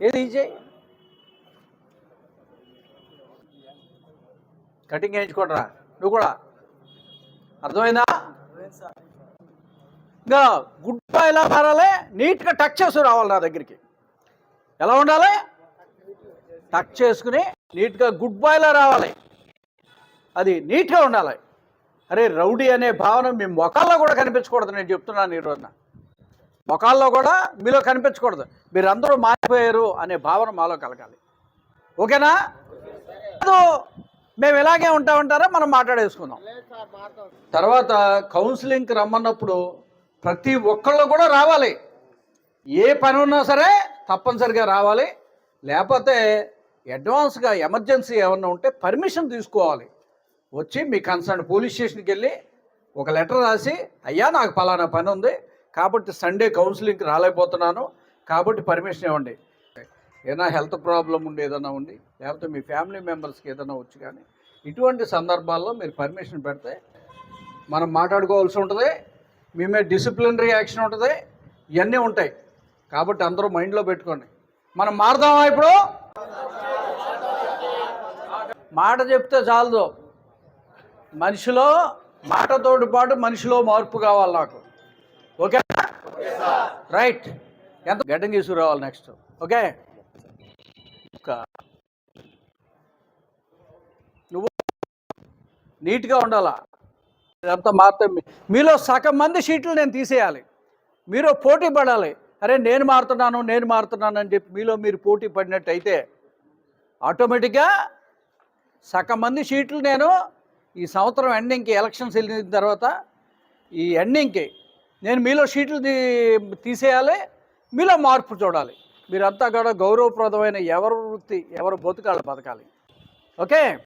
ఏది చేయి కటింగ్ వేయించుకోడరా. నువ్వు కూడా. అర్థమైందా? ఇంకా గుడ్ బాయ్ ఎలా మారాలి? నీట్గా టచ్ చేసి రావాలి నా దగ్గరికి. ఎలా ఉండాలి? టచ్ చేసుకుని నీట్గా గుడ్ బాయ్లా రావాలి. అది నీట్గా ఉండాలి. అరే రౌడీ అనే భావన మీ మొఖాల్లో కూడా కనిపించకూడదు నేను చెప్తున్నాను ఈరోజున రోజున. ముఖాల్లో కూడా మీలో కనిపించకూడదు. మీరందరూ మారిపోయారు అనే భావన మాలో కలగాలి. ఓకేనా? మేము ఇలాగే ఉంటామంటారా మనం మాట్లాడేసుకుందాం. తర్వాత కౌన్సిలింగ్కి రమ్మన్నప్పుడు ప్రతి ఒక్కళ్ళు కూడా రావాలి. ఏ పని ఉన్నా సరే తప్పనిసరిగా రావాలి. లేకపోతే అడ్వాన్స్గా ఎమర్జెన్సీ ఏమన్నా ఉంటే పర్మిషన్ తీసుకోవాలి. వచ్చి మీ కన్సర్న్ పోలీస్ స్టేషన్కి వెళ్ళి ఒక లెటర్ రాసి అయ్యా నాకు పలానా పని ఉంది కాబట్టి సండే కౌన్సిలింగ్కి రాలేకపోతున్నాను. కాబట్టి పర్మిషన్ ఇవ్వండి. ఏదైనా హెల్త్ ప్రాబ్లం ఉండి ఏదైనా ఉండి లేకపోతే మీ ఫ్యామిలీ మెంబర్స్కి ఏదైనా వచ్చి కానీ ఇటువంటి సందర్భాల్లో మీరు పర్మిషన్ పెడితే మనం మాట్లాడుకోవాల్సి ఉంటుంది. మీ మీద డిసిప్లినరీ యాక్షన్ ఉంటుంది. ఇవన్నీ ఉంటాయి. కాబట్టి అందరూ మైండ్లో పెట్టుకోండి. మనం మారుదామా ఇప్పుడు? మాట చెప్తే చాలదు. మనిషిలో మాటతోటి పాటు మనిషిలో మార్పు కావాలి నాకు. Okay right. ఎంత గడ్డం తీసుకురావాలి నెక్స్ట్ ఓకే? నువ్వు నీట్గా ఉండాలా? ఇదంతా మారితే మీలో సగం మంది షీట్లు నేను తీసేయాలి. మీరు పోటీ పడాలి. అరే నేను మారుతున్నాను నేను మారుతున్నాను అని చెప్పి మీలో మీరు పోటీ పడినట్టయితే ఆటోమేటిక్గా సగం మంది షీట్లు నేను ఈ సంవత్సరం ఎండింగ్కి ఎలక్షన్స్ వెళ్ళిన తర్వాత ఈ ఎండింగ్కి నేను మీలో సీట్లు తీ- తీసేయాలి మీలో మార్పు చూడాలి. మీరంతా కూడా గౌరవప్రదమైన ఎవరు వృత్తి ఎవరు బతుకాళ్ళు బతకాలి. ఓకే?